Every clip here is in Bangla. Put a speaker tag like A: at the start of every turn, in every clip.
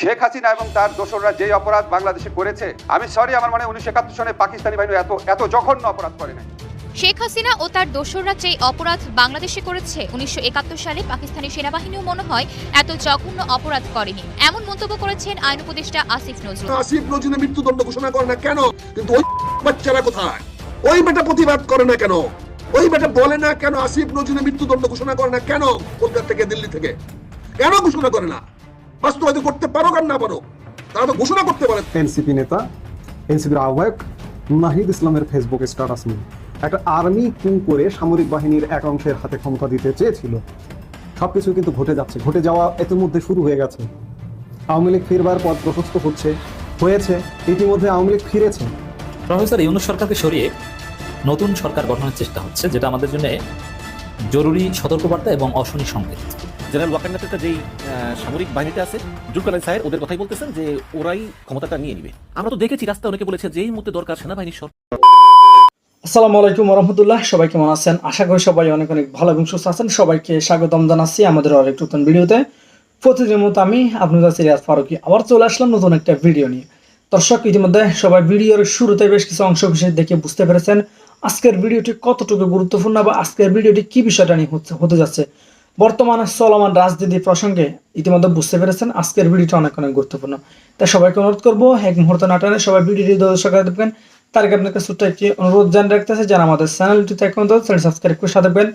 A: শেখ হাসিনা এবং তার দোসররা যেই অপরাধ বাংলাদেশে করেছে আমি সরি আমার মানে উনিশশো একাত্তর সনে পাকিস্তানি বাহিনী এত এত জঘন্য অপরাধ করে নাই।
B: শেখ হাসিনা ও তার দোসররা যে অপরাধ বাংলাদেশে করেছে উনিশশো একাত্তর সালে পাকিস্তানি সেনাবাহিনীও মনে হয় এত জঘন্য অপরাধ করেনি। এমন মন্তব্য করেছেন আইন উপদেষ্টা আসিফ নজরুল।
C: আসিফ নজরুলের মৃত্যুদণ্ড ঘোষণা করে না কেন? কিন্তু ওই বাচ্চারা কোথায়? ওই বেটা প্রতিবাদ করে না কেন? ওই বেটা বলে না কেন আসিফ নজরুলের মৃত্যুদণ্ড ঘোষণা করে না কেন? কলকাতা থেকে? দিল্লি থেকে। কেন ঘোষণা করে না? বাস্তবায়িত করতে পারো আর না পারো তারা তো ঘোষণা করতে পারে।
D: এনসিপি নেতা এনসিপির আহ্বায়ক নাহিদ ইসলামের ফেসবুক স্ট্যাটাস নিয়ে। একটা আর্মি কু করে সামরিক বাহিনীর এক অংশের হাতে ক্ষমতা দিতে চেয়েছিল। সবকিছু কিন্তু ঘটে যাচ্ছে ঘটে যাওয়া ইতিমধ্যে শুরু হয়ে গেছে। আওয়ামী লীগ ফিরবার পথ প্রশস্ত হচ্ছে হয়েছে ইতিমধ্যে আওয়ামী লীগ ফিরেছে।
E: প্রফেসর ইউনুস সরকারকে সরিয়ে নতুন সরকার গঠনের চেষ্টা হচ্ছে যেটা আমাদের জন্য জরুরি সতর্কবার্তা এবং অশনি সংকেত।
F: জেনারেল ওয়াকার নেতৃত্বে যেই সামরিক বাহিনীতে আছে জুলকানাই সাহেব, ওদের কথাই বলতেছেন যে ওরাই ক্ষমতাটা নিয়ে নিবে। আমরা তো দেখেছি, রাস্তায় অনেকে বলেছে যে এই মুহূর্তে দরকার সেনাবাহিনীর সরকার।
G: আসসালামু আলাইকুম রহমতুল্লাহ সবাই কেমন আছেন? আশা করি সবাই অনেক অনেক ভালো এবং সুস্থ আছেন। সবাইকে স্বাগতম জানাচ্ছি আমাদের আরেক নতুন ভিডিওতে। প্রতিদিনের মতো আমি আপনাদের সিরিয়াস ফারুকি আবার চলে আসলাম নতুন একটা ভিডিও নিয়ে। দর্শক, ইতিমধ্যে সবাই ভিডিওর শুরুতে বেশ কিছু অংশ বিশেষ দেখে বুঝতে পেরেছেন। আজকের ভিডিওটি কতটুকু গুরুত্বপূর্ণ বা আজকের ভিডিওটি কি বিষয়টা নিয়ে হতে যাচ্ছে? বর্তমানে চলমান রাজনীতি প্রসঙ্গে ইতিমধ্যে বুঝতে পেরেছেন আজকের ভিডিওটা অনেক অনেক গুরুত্বপূর্ণ। তাই সবাইকে অনুরোধ করব এক মুহূর্ত নাটানে সবাই ভিডিওটি দর্শক দেখবেন। তার আগে আপনাকে ছোট্ট একটি অনুরোধ জানিয়ে রাখতেছে যারা আমাদের চ্যানেলটিতে এখন চ্যানেল সাবস্ক্রাইব করে সাথে দেবেন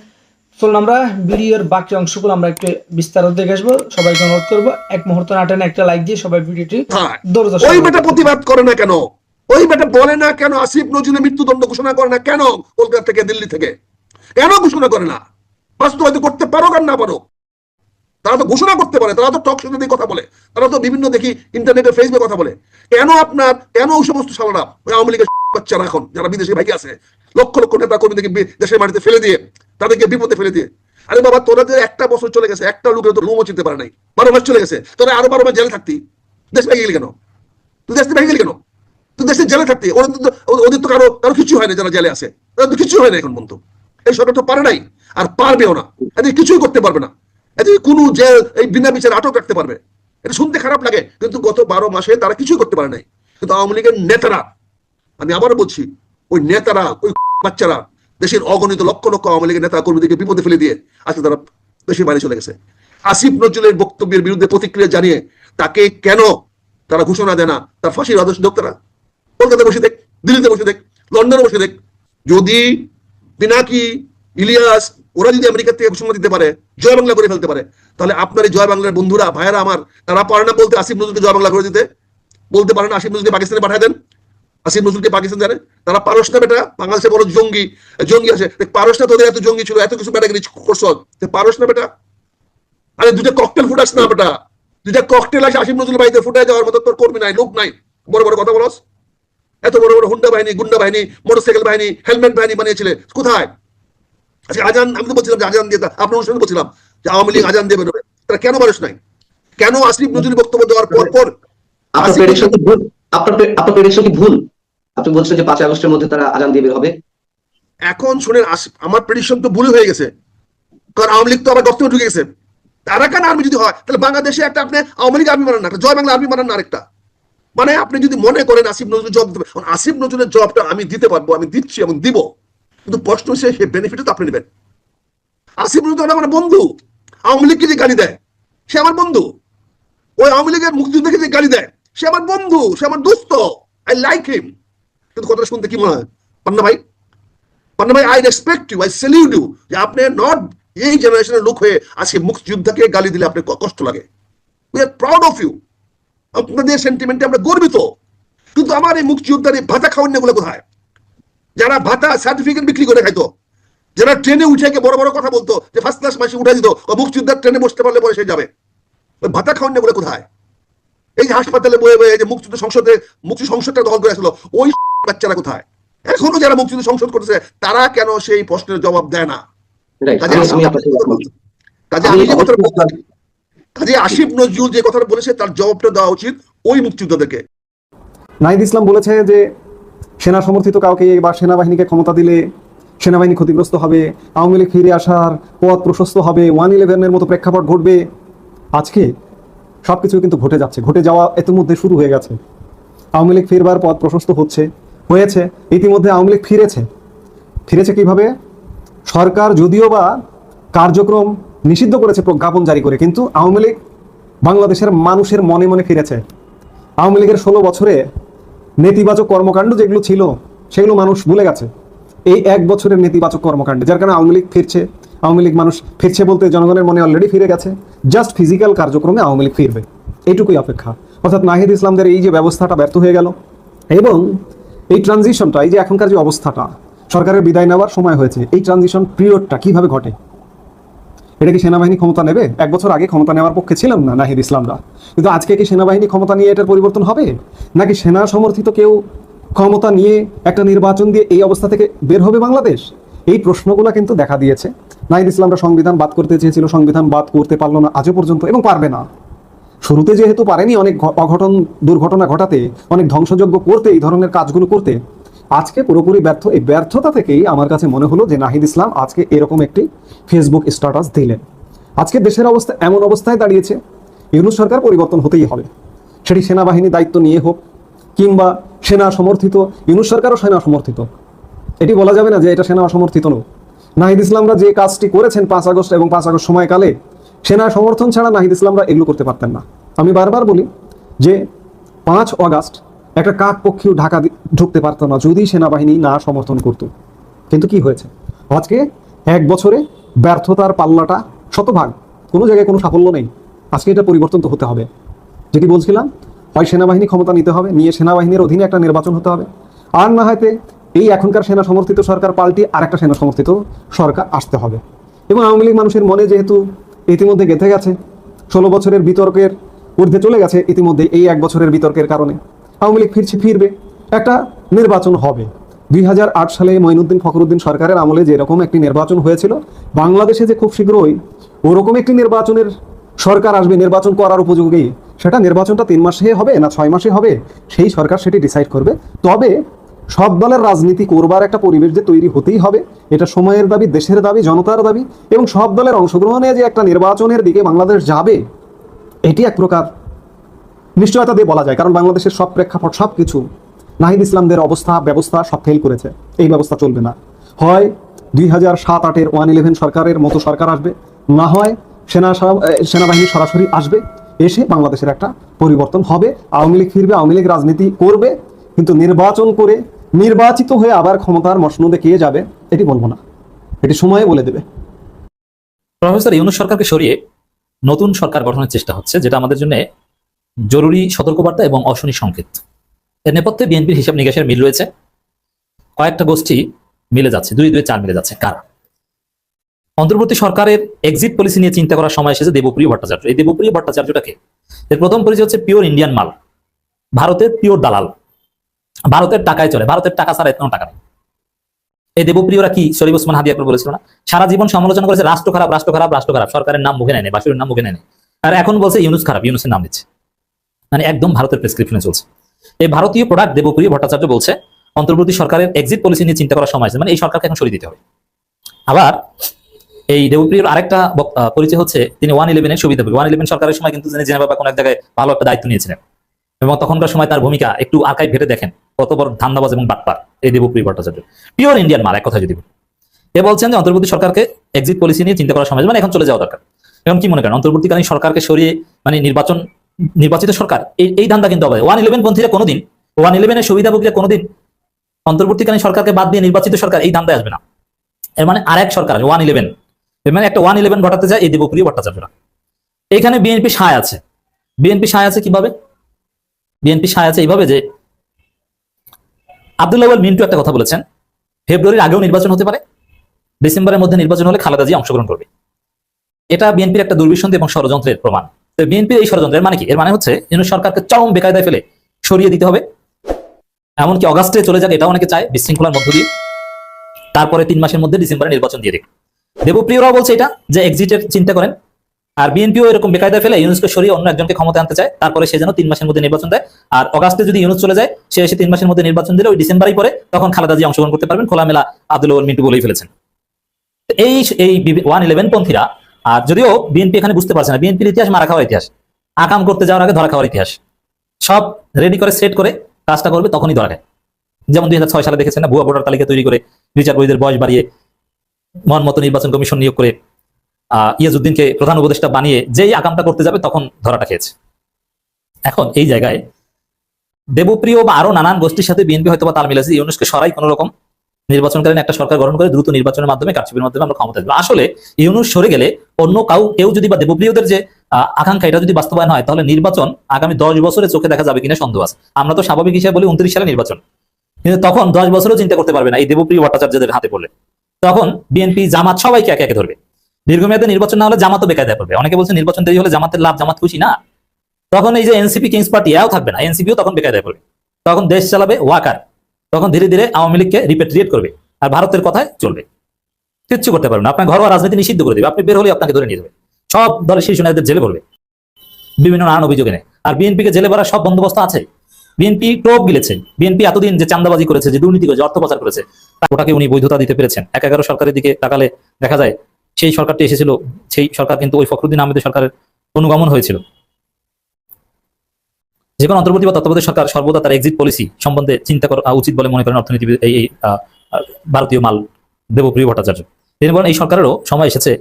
G: চলুন আমরা ভিডিওর বাকি অংশগুলো আমরা একটু বিস্তারিত দেখে আসব। সবাইকে অনুরোধ করব এক মুহূর্ত নাটানে একটা লাইক দিয়ে সবাই ভিডিওটি
C: কোথায় ওই বেটা প্রতিবাদ করে না কেন? ওই বেটা বলে না কেন আসিফ নজরুলের মৃত্যুদণ্ড ঘোষণা করে না? কেন কলকাতা থেকে দিল্লি থেকে? কেন ঘোষণা করে না? বাস্তবায়িত করতে পারো আর না পারো তারা তো ঘোষণা করতে পারে, তারা তো টক শোতে কথা বলে, তারা তো বিভিন্ন দেখি ইন্টারনেটে ফেসবুকে কথা বলে। কেন আপনার, কেন ওই সমস্ত সালারা, ওই আওয়ামী লীগের বাচ্চারা এখন, যারা বিদেশে ভাই আছে, লক্ষ লক্ষ নেতা কর্মীদেরকে দেশের মাটিতে ফেলে দিয়ে, তাদেরকে বিপদে ফেলে দিয়ে। আরে বাবা, তোরা যে একটা বছর চলে গেছে, একটা লোকের তো লোমও চিনতে পারে নাই। বারো মাস চলে গেছে, তোরা আরও বারো মাস জেলে থাকতি। দেশ ভেঙে গেলি কেন? তুই দেশ ভেঙে গেলি কেন? তুই দেশে জেলে থাকতি। ওদের তো ওদের তো কারও কারও কিছু হয় না যারা জেলে আছে। তাদের তো কিছু হয় না এখন পর্যন্ত। এই সরকার তো পারে নাই। আর পারবেও না। এদের কিছুই করতে পারবে না। এদের কোনো জেল, এই বিনা বিচারে আটক রাখতে পারবে। এটা শুনতে খারাপ লাগে, কিন্তু গত বারো মাসে তারা কিছুই করতে পারে নাই। কিন্তু আওয়ামী লীগের নেতারা, আমি আবারও বলছি, ওই নেতারা, ওই বাচ্চারা, দেশের অগণিত লক্ষ লক্ষ আওয়ামী লীগের নেতা কর্মীদেরকে বিপদে ফেলে দিয়ে আজকে তারা দেশের বাইরে চলে গেছে। আসিফ নজরুলের বক্তব্যের বিরুদ্ধে প্রতিক্রিয়া জানিয়ে তাকে কেন তারা ঘোষণা দেয় না? তার ফাঁসির আদেশ দেখ তারা। কলকাতায় বসে দেখ, দিল্লিতে বসে দেখ, লন্ডনে বসে দেখ। যদি পিনাকি ইলিয়াস ওরা যদি আমেরিকা থেকে ঘোষণা দিতে পারে, জয় বাংলা করে ফেলতে পারে, তাহলে আপনার এই জয় বাংলার বন্ধুরা, ভাইয়েরা আমার, তারা পারে না বলতে আসিফ নজরুলকে জয় বাংলা করে দিতে? বলতে পারে না আসিফ নজরুলকে পাকিস্তানে পাঠায় দেন? আসিফ নজরুলকে পাকিস্তান জানে? তারা পারস না বেটা, বাংলাদেশে বড় জঙ্গি জঙ্গি আছে। পারস না তোদের এত জঙ্গি ছিল, এত কিছু ব্যাটাগিরি করছ। পারস না বেটা। আরে দুটা ককটেল ফুটাস না বেটা। দুটা ককটেল আছে আসিফ নজরুল বাড়িতে ফুটে যাওয়ার মতো তোর কর্মী নাই, লোক নাই। বড় বড় কথা বলস? এত বড় বড় হুন্ডা বাহিনী, গুন্ডা বাহিনী, মোটরসাইকেল বাহিনী, হেলমেট বাহিনী বানিয়েছিলে। কোথায়? আজকে আজান আমি তো বলছিলাম যে আজান দিয়ে আপনার অনুষ্ঠানে বলছিলাম যে আওয়ামী লীগ আজান দিয়ে বেরোবে। তারা কেন মানুষ নাই? কেন আসিফ নজরুল বক্তব্য দেওয়ার পর পর
H: আপনার প্রেডিকশন কি ভুল? আপনি বলছেন যে আগস্টের মধ্যে তারা আজান দিয়ে বের হবে।
C: এখন শুনেন আমার প্রেডিকশন তো ভুল হয়ে গেছে। কারণ আওয়ামী লীগ তো আবার গর্তে ঢুকে গেছে। আরাকান আর্মি যদি হয়? তাহলে বাংলাদেশে একটা আপনি আওয়ামী লীগ আর্মি মানান না একটা জয় বাংলা আর্মি মানান না আরেকটা। মানে আপনি যদি মনে করেন আসিফ নজরুল জব দেবে আসিফ নজরুলের জবটা আমি দিতে পারব আমি দিচ্ছি এবং দিব। কিন্তু প্রশ্ন হচ্ছে, সেই তো আপনি নেবেন। আসিফ নজরুল আমার বন্ধু, আওয়ামী লীগকে যে গালি দেয়, সে আমার বন্ধু। ওই আওয়ামী লীগের মুক্তিযুদ্ধকে যে গালি দেয়, সে আমার বন্ধু, সে আমার দোস্ত। আই লাইক হিম কিন্তু কথাটা শুনতে কি মনে হয়? পান্না ভাই পান্না ভাই I respect you I salute you যে আপনি নট এই জেনারেশনের লোক হয়ে আজকে মুক্তিযোদ্ধাকে গালি দিলে আপনার কষ্ট লাগে। We are proud of you আপনাদের সেন্টিমেন্টে আমরা গর্বিত। কিন্তু আমার এই মুক্তিযোদ্ধার এই ভাতা খাওয়ানগুলো কোথায়? যারা ভাতা সার্টিফিকেট বিক্রি করে খাইতো যারা ট্রেনে উঠে গিয়ে বড় বড় কথা বলতো যে ফার্স্ট ক্লাস মাসে উঠে দিত ও মুক্তিযোদ্ধার ট্রেনে বসতে পারলে পরে সে যাবে। ওই ভাতা খাওয়ানগুলো কোথায়? এই যে হাসপাতালে বয়ে বয়ে যে মুক্তিযুদ্ধ সংসদে মুক্তি সংসদটা দখল করে আসলো ওই বাচ্চারা কোথায়? এখনও যারা মুক্তিযুদ্ধ সংসদ করতেছে তারা কেন সেই প্রশ্নের জবাব দেয় না? কাজে
H: আমি-
C: আসিফ যে কথাটা কাজে নজরুল যে কথাটা বলেছে তার জবাবটা দেওয়া উচিত ওই মুক্তিযোদ্ধাদেরকে।
D: নাহিদ ইসলাম বলেছে যে সেনা সমর্থিত কাউকে বা সেনাবাহিনীকে ক্ষমতা দিলে সেনাবাহিনী ক্ষতিগ্রস্ত হবে, আওয়ামী লীগ ফিরে আসার পথ প্রশস্ত হবে, ওয়ান ইলেভেনের মতো প্রেক্ষাপট ঘটবে। আজকে সবকিছু কিন্তু ঘটে যাচ্ছে, ঘটে যাওয়া ইতিমধ্যে শুরু হয়ে গেছে। আওয়ামী লীগ ফিরবার পথ প্রশস্ত হচ্ছে, হয়েছে, ইতিমধ্যে আওয়ামী লীগ ফিরেছে। ফিরেছে কীভাবে? সরকার যদিও বা কার্যক্রম নিষিদ্ধ করেছে, প্রজ্ঞাপন জারি করে, কিন্তু আওয়ামী লীগ বাংলাদেশের মানুষের মনে মনে ফিরেছে। আওয়ামী লীগের ষোলো বছরে নেতিবাচক কর্মকাণ্ড যেগুলো ছিল, সেগুলো মানুষ ভুলে গেছে। এই এক বছরের নেতিবাচক কর্মকাণ্ড, যার কারণে আওয়ামী লীগ ফিরছে। আওয়ামী লীগ মানুষ ফিরছে বলতে জনগণের মনে অলরেডি ফিরে গেছে। জাস্ট ফিজিক্যাল কার্যক্রমে আওয়ামী লীগ ফিরবে। এইটুকুই অপেক্ষা। অর্থাৎ নাহিদ ইসলামদের এই যে ব্যবস্থাটা ব্যর্থ হয়ে গেল, এবং এই ট্রানজিশনটা এই যে এখনকার যে অবস্থাটা, সরকারের বিদায় নেওয়ার সময় হয়েছে, এই ট্রানজিশন পিরিয়ডটা কীভাবে ঘটে? এটা কি সেনাবাহিনী ক্ষমতা নেবে? এক বছর আগে ক্ষমতা নেওয়ার পক্ষে ছিলাম না নাহিদ ইসলামরা। কিন্তু আজকে কি সেনাবাহিনী ক্ষমতা নিয়ে এটার পরিবর্তন হবে? নাকি সেনা সমর্থিত কেউ ক্ষমতা নিয়ে একটা নির্বাচন দিয়ে এই অবস্থা থেকে বের হবে বাংলাদেশ? এই প্রশ্নগুলো কিন্তু দেখা দিয়েছে। নাহিদ ইসলামরা সংবিধান বাদ করতে চেয়েছিল, সংবিধান বাদ করতে পারল না আজও পর্যন্ত এবং পারবে না। শুরুতে যেহেতু পারেনি অনেক অঘটন, দুর্ঘটনা ঘটাতে, অনেক ধ্বংসযোগ্য করতে, এই ধরনের কাজগুলো করতে আজকে পুরোপুরি ব্যর্থ, এই ব্যর্থতা থেকেই আমার কাছে মনে হলো যে নাহিদ ইসলাম আজকে এরকম একটি ফেসবুক স্ট্যাটাস দিলেন। আজকে দেশের অবস্থা এমন অবস্থায় দাঁড়িয়েছে, ইউনুস সরকার পরিবর্তন হতেই হবে। সেটি সেনাবাহিনী দায়িত্ব নিয়ে হোক কিংবা সেনা সমর্থিত, ইউনুস সরকারও সেনা সমর্থিত। এটি বলা যাবে না যে এটা সেনা সমর্থিত নয়। নাহিদ ইসলামরা যে কাজটি করেছেন পাঁচ আগস্ট এবং পাঁচ আগস্ট সময়কালে, সেনা সমর্থন ছাড়া নাহিদ ইসলামরা এগুলো করতে পারতেন না। আমি বারবার বলি যে পাঁচ অগাস্ট একটা কাক পক্ষীও ঢাকা ঢুকতে পারতো না, যদি সেনাবাহিনী না সমর্থন করত। কিন্তু কি হয়েছে? আজকে এক বছরে ব্যর্থতার পাল্লাটা শতভাগ। কোনো জায়গায় কোনো সাফল্য নেই। আজকে এটা পরিবর্তন তো হতে হবে। যেটি বলছিলাম হয় সেনাবাহিনী ক্ষমতা নিতে হবে, নিয়ে সেনাবাহিনীর অধীনে একটা নির্বাচন হতে হবে। আর না হয়তো এই এখনকার সেনা সমর্থিত সরকার পাল্টি আর একটা সেনা সমর্থিত সরকার আসতে হবে। এবং আওয়ামী লীগ মানুষের মনে যেহেতু ইতিমধ্যে গেঁথে গেছে, ষোলো বছরের বিতর্কের ঊর্ধ্বে চলে গেছে ইতিমধ্যে এই এক বছরের বিতর্কের কারণে। আওয়ামী লীগ ফিরছে, ফিরবে। একটা নির্বাচন হবে। দুই হাজার আট সালে মঈনুদ্দিন ফখরুদ্দিন সরকারের আমলে যেরকম একটি নির্বাচন হয়েছিল, বাংলাদেশে যে খুব শীঘ্রই ওরকম একটি নির্বাচনের সরকার আসবে, নির্বাচন করার উপযোগী, সেটা নির্বাচনটা তিন মাসে হবে না ছয় মাসে হবে, সেই সরকার সেটি ডিসাইড করবে। তবে সব দলের রাজনীতি করবার একটা পরিবেশ যে তৈরি হতেই হবে, এটা সময়ের দাবি, দেশের দাবি, জনতার দাবি, এবং সব দলের অংশগ্রহণে যে একটা নির্বাচনের দিকে বাংলাদেশ যাবে, এটি এক প্রকার নিশ্চয়তা দিয়ে বলা যায়, কারণ বাংলাদেশের সব প্রেক্ষাপট সব কিছু নাহিদ ইসলামদের অবস্থা, ব্যবস্থা সব ফেল করেছে। এই ব্যবস্থা চলবে না। হয় দুই হাজার সাত আটের ওয়ান ইলেভেন সরকারের মতো সরকার আসবে, না হয় সেনা সেনাবাহিনী সরাসরি আসবে, এসে বাংলাদেশের একটা পরিবর্তন হবে, আওয়ামী লীগ ফিরবে, আওয়ামী লীগ রাজনীতি করবে, কিন্তু নির্বাচন করে নির্বাচিত হয়ে আবার ক্ষমতার মসনদে কে যাবে, এটি বলব না। এটি সময়ে বলে দেবে।
E: প্রফেসর ইউনুস সরকারকে সরিয়ে নতুন সরকার গঠনের চেষ্টা হচ্ছে, যেটা আমাদের জন্য জরুরি সতর্কবার্তা এবং অশনি সংকেত। এর নেপথ্যে বিএনপির হিসাব নিকাশের মিল রয়েছে। কয়েকটা গোষ্ঠী মিলে যাচ্ছে, দুই দুই, চার মিলে যাচ্ছে। কারা? অন্তর্বর্তী সরকারের এক্সিট পলিসি নিয়ে চিন্তা করার সময় এসেছে দেবপ্রিয় ভট্টাচার্য। এই দেবপ্রিয় ভট্টাচার্যটাকে এর প্রথম পরিচয় হচ্ছে পিওর ইন্ডিয়ান মাল। ভারতের পিওর দালাল। ভারতের টাকায় চলে। ভারতের টাকা ছাড়া কোনো টাকা নেই। এই দেবপ্রিয়রা কি? শরীফ ওসমান হাদি বলেছিল না? সারা জীবন সমালোচনা করেছে, রাষ্ট্র খারাপ রাষ্ট্র খারাপ রাষ্ট্র খারাপ। সরকারের নাম মুখে নেয় বাসুরের নাম মুখে নেয় আর এখন বলছে ইউনুস খারাপ, ইউনুসের নাম দিচ্ছে মানে একদম ভারতের প্রেসক্রিপশনে চলছে। এই ভারতীয় প্রোডাক্ট দেবপ্রিয় ভট্টাচার্য বলছে, অন্তর্বর্তী সরকারের এক্সিট পলিসি নিয়ে চিন্তা করার সময় আছে। মানে এই সরকারকে এখন সরিয়ে দিতে হবে। আবার এই দেবপ্রিয়র আরেকটা পরিচয় হচ্ছে, তিনি ওয়ান ইলেভেনের সুবিধা ওয়ান ইলেভেন সরকারের সময় কিন্তু তিনি জেনেভা বা কোনো এক জায়গায় ভালো একটা দায়িত্ব নিয়েছিলেন। এবং তখনকার সময় তার ভূমিকা একটু আর্কাইভ ঘেটে দেখেন, কত বড় ধান্দাবাজ এবং বাটপার এই দেবপ্রিয় ভট্টাচার্য। পিওর ইন্ডিয়ান মাল, এক কথা যদি। এ বলছেন যে অন্তর্বর্তী সরকারকে এক্সিট পলিসি নিয়ে চিন্তা করার সময় মানে এখন চলে যাওয়া দরকার। এখন কি মনে করেন, অন্তর্বর্তীকালীন সরকারকে সরিয়ে মানে নির্বাচন নির্বাচিত সরকার, এই এই ধান্দা কিন্তু হবে ওয়ান ইলেভেন পন্থীরা কোনোদিন ওয়ান ইলেভেনের সুবিধাভোগীরা কোনোদিন অন্তর্বর্তীকালীন সরকারকে বাদ দিয়ে নির্বাচিত সরকার এই ধান্দায় আসবে না। এর মানে আরেক সরকার ওয়ান ইলেভেন এর মানে একটা ওয়ান ইলেভেন ঘটাতে যায়, এই দেবপ্রিয় ভট্টাচার্যরা। এখানে বিএনপি সায় আছে। বিএনপি সায় আছে কীভাবে? বিএনপি সায় আছে এইভাবে যে, আব্দুল্লাহ মিন্টু একটা কথা বলেছেন, ফেব্রুয়ারির আগেও নির্বাচন হতে পারে, ডিসেম্বরের মধ্যে নির্বাচন হলে খালেদা জিয়া অংশগ্রহণ করবে। এটা বিএনপির একটা দুর্বিসন্ধি এবং ষড়যন্ত্রের প্রমাণ। বিএনপির এই ষড়যন্ত্রের মানে কি? এর মানে হচ্ছে ইউনুস সরকারকে চরম বেকায়দায় ফেলে সরিয়ে দিতে হবে। এমনকি অগাস্টে চলে যাক এটা অনেকে চায়, বিশৃঙ্খলার মধ্য দিয়ে। তারপরে তিন মাসের মধ্যে ডিসেম্বরে নির্বাচন দিয়ে দিক। দেবপ্রিয়রাও বলছে এটা, যে এক্সিটের চিন্তা করেন। আর বিএনপিও এরকম বেকায়দায় ফেলে ইউনুসকে সরিয়ে অন্য একজনকে ক্ষমতা আনতে চায়, তারপরে সে যেন তিন মাসের মধ্যে নির্বাচন দেয়। আর অগাস্টে যদি ইউনুস চলে যায়, সে এসে তিন মাসের মধ্যে নির্বাচন দিলে ওই ডিসেম্বরই পরে তখন খালেদা জিয়া অংশগ্রহণ করতে পারবেন, খোলামেলা আব্দুল মিন্টু বলেই ফেলেছেন। এই এই ওয়ান ইলেভেন পন্থীরা আর যদিও বিএনপি এখানে বুঝতে পারছে না, বিএনপির ইতিহাস মারা খাওয়ার ইতিহাস। আকাম করতে যাওয়ার আগে ধরা খাওয়ার ইতিহাস। সব রেডি করে সেট করে কাজটা করবে তখনই ধরা খায়। যেমন দুই হাজার ছয় সালে দেখেছেন না, ভুয়া ভোটার তালিকা তৈরি করে বিচারপতিদের বয়স বাড়িয়ে মন নির্বাচন কমিশন নিয়োগ করে আহ ইয়াজউদ্দিনকে প্রধান উপদেষ্টা বানিয়ে যেই আকামটা করতে যাবে তখন ধরাটা খেয়েছে। এখন এই জায়গায় দেবপ্রিয় বা আরও নানান গোষ্ঠীর সাথে বিএনপি হয়তো বা তাল মিলেছে, ইউনুসকে সরাই কোনো রকম নির্বাচনকালীন একটা সরকার গঠন করে দ্রুত নির্বাচনের মাধ্যমে, কারচুপির মাধ্যমে আমরা ক্ষমতা দেবো আসলে ইউনুস সরে গেলে অন্য কাউ, কেউ যদি বা দেবপ্রিয়দের যে আকাঙ্ক্ষা এটা যদি বাস্তবায়ন হয়, তাহলে নির্বাচন আগামী দশ বছরে চোখে দেখা যাবে কিনা সন্দেহ আছে। আমরা তো স্বাভাবিক হিসেবে বলি উনত্রিশ সালে নির্বাচন। কিন্তু তখন দশ বছরও চিন্তা করতে পারবে না এই দেবপ্রিয় ভট্টাচার্যদের হাতে পড়লে। তখন বিএনপি, জামাত সবাইকে একে একে ধরবে। দীর্ঘমেয়াদে নির্বাচন না হলে জামাতও বেকায়দায় পড়বে। অনেকে বলছে নির্বাচন দেরি হলে জামাতের লাভ, জামাত খুশি না। তখন এই যে এনসিপি, কিংস পার্টি এও থাকবে না। এনসিপিও তখন বেকায়দায় পড়বে। তখন দেশ চালাবে ওয়াকার। তখন ধীরে ধীরে আওয়ামী লীগকে রিপেট্রিয়েট করবে আর ভারতের কথায় চলবে। কিচ্ছু করতে পারবে না। আপনার ঘরোয়া রাজনীতি নিষিদ্ধ করে দেবে। আপনি বের হলে আপনাকে ধরে নিয়ে যাবে। সব দলের শীর্ষ নেতাদের জেলে ভরবে। বিভিন্ন নানান অভিযোগ এনে। আর বিএনপিকে জেলে ভরার সব বন্দোবস্ত আছে। বিএনপি টোপ গিলেছে। বিএনপি এতদিন যে চান্দাবাজি করেছে, যে দুর্নীতি করেছে, অর্থ পাচার করেছে, ওটাকে উনি বৈধতা দিতে পেরেছেন। এক এগারো সরকারের দিকে তাকালে দেখা যায়, সেই সরকারটি এসেছিল, সেই সরকার কিন্তু ওই ফখরুদ্দিন আহমেদের সরকারের অনুগমন হয়েছিল। যে কোনো অন্তর্বর্তী বা তত্ত্বাবধায়ক সরকার সর্বদা তার এক্সিট পলিসি সম্বন্ধে চিন্তা করা উচিত বলে মনে করেন অর্থনীতিবিদ এই ভারতীয় মাল দেবপ্রিয় ভট্টাচার্য। তিনি বলেন এই সরকারেরও সময় এসেছে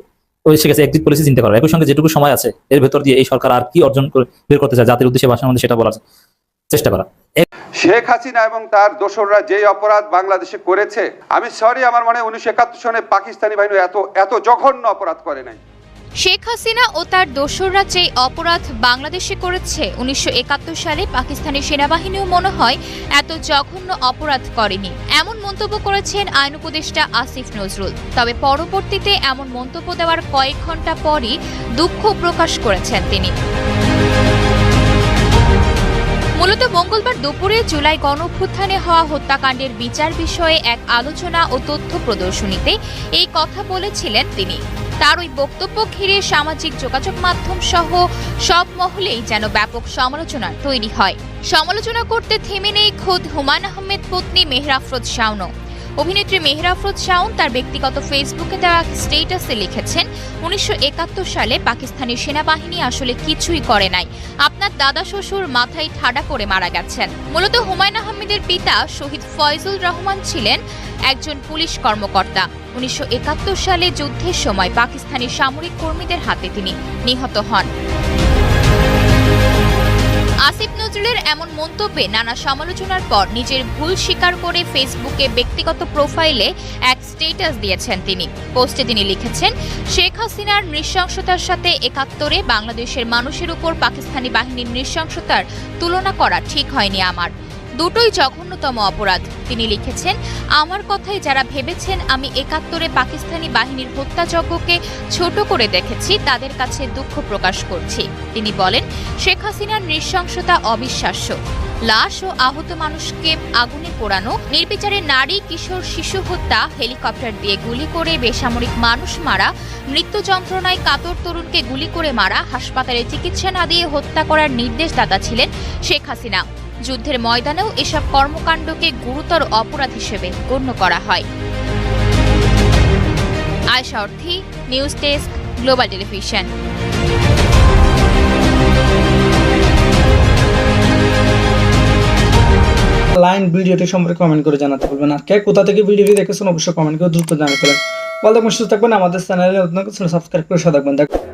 E: ওই এসে গেছে এক্সিট পলিসি চিন্তা করার। একই সঙ্গে যেটুকু সময় আছে, এর ভেতর দিয়ে এই সরকার আর কি অর্জন করে বের করতে চায়, জাতির উদ্দেশ্যে ভাষার মধ্যে সেটা বলার চেষ্টা করা।
A: শেখ হাসিনা এবং তার দোসররা যে অপরাধ বাংলাদেশে করেছে, আমি সরি আমার মনে উনিশশো একাত্তর সনে পাকিস্তানি বাহিনী এত এত জঘন্য অপরাধ করে নাই।
B: শেখ হাসিনা ও তার দোসররা যে অপরাধ বাংলাদেশে করেছে, উনিশশো একাত্তর সালে পাকিস্তানি সেনাবাহিনীও মনে হয় এত জঘন্য অপরাধ করেনি। এমন মন্তব্য করেছেন আইন উপদেষ্টা আসিফ নজরুল। তবে পরবর্তীতে এমন মন্তব্য দেওয়ার কয়েক ঘণ্টা পরই দুঃখ প্রকাশ করেছেন তিনি। মূলত মঙ্গলবার দুপুরে জুলাই গণঅভ্যুত্থানে হওয়া হত্যাকাণ্ডের বিচার বিষয়ে এক আলোচনা ও তথ্য প্রদর্শনীতে এই কথা বলেছিলেন তিনি। তার ওই বক্তব্য ঘিরে সামাজিক যোগাযোগ মাধ্যম সহ সব মহলেই যেন ব্যাপক সমালোচনা তৈরি হয়। সমালোচনা করতে থেমে নেই খোদ হুমায়ুন আহমেদ, পত্নী মেহরাফরোজ শাওনও। অভিনেত্রী মেহরাফরোজ শাওন তার ব্যক্তিগত ফেসবুকে দেওয়া স্টেটাসে লিখেছেন, উনিশশো একাত্তর সালে পাকিস্তানি সেনাবাহিনী আসলে কিছুই করে নাই। আপনার দাদা শ্বশুর মাথায় ঠাডা করে মারা গেছেন। মূলত হুমায়ুন আহমেদের পিতা শহীদ ফয়জুল রহমান ছিলেন একজন পুলিশ কর্মকর্তা। উনিশশো একাত্তর সালে যুদ্ধের সময় পাকিস্তানি সামরিক কর্মীদের হাতে তিনি নিহত হন। নজরুলের এমন মন্তব্যে নানা সমালোচনার পর নিজের ভুল স্বীকার করে ফেসবুকে ব্যক্তিগত প্রোফাইলে এক স্টেটাস দিয়েছেন তিনি। পোস্টে তিনি লিখেছেন, শেখ হাসিনার নৃশংসতার সাথে একাত্তরে বাংলাদেশের মানুষের উপর পাকিস্তানি বাহিনীর নৃশংসতার তুলনা করা ঠিক হয়নি আমার। দুটোই জঘন্যতম অপরাধ। তিনি লিখেছেন, আমার কথায় যারা ভেবেছেন আমি একাত্তরে পাকিস্তানি বাহিনীর হত্যাযজ্ঞকে ছোট করে দেখেছি, তাদের কাছে দুঃখ প্রকাশ করছি। তিনি বলেন, শেখ হাসিনার নৃশংসতা অবিশ্বাস্য। লাশ ও আহত মানুষকে আগুনে পোড়ানো, নির্বিচারে নারী, কিশোর, শিশু হত্যা, হেলিকপ্টার দিয়ে গুলি করে বেসামরিক মানুষ মারা, মৃত্যু যন্ত্রণায় কাতর তরুণকে গুলি করে মারা, হাসপাতালে চিকিৎসা না দিয়ে হত্যা করার নির্দেশদাতা ছিলেন শেখ হাসিনা। যুদ্ধের ময়দানেও এসব কর্মকাণ্ডকে গুরুতর অপরাধ হিসেবে গণ্য করা হয়। Ayesha Orthi, news desk, global television.
G: Line ভিডিওটি সম্পর্কে কমেন্ট করে জানাতে বলবেন আর কে কোথা থেকে ভিডিওটি দেখেছেন অবশ্যই কমেন্ট করে দ্রুত জানাতে পারেন ভালো থাকবেন, সুস্থ থাকবেন। আমাদের চ্যানেলে সাবস্ক্রাইব করে সাথে থাকবেন।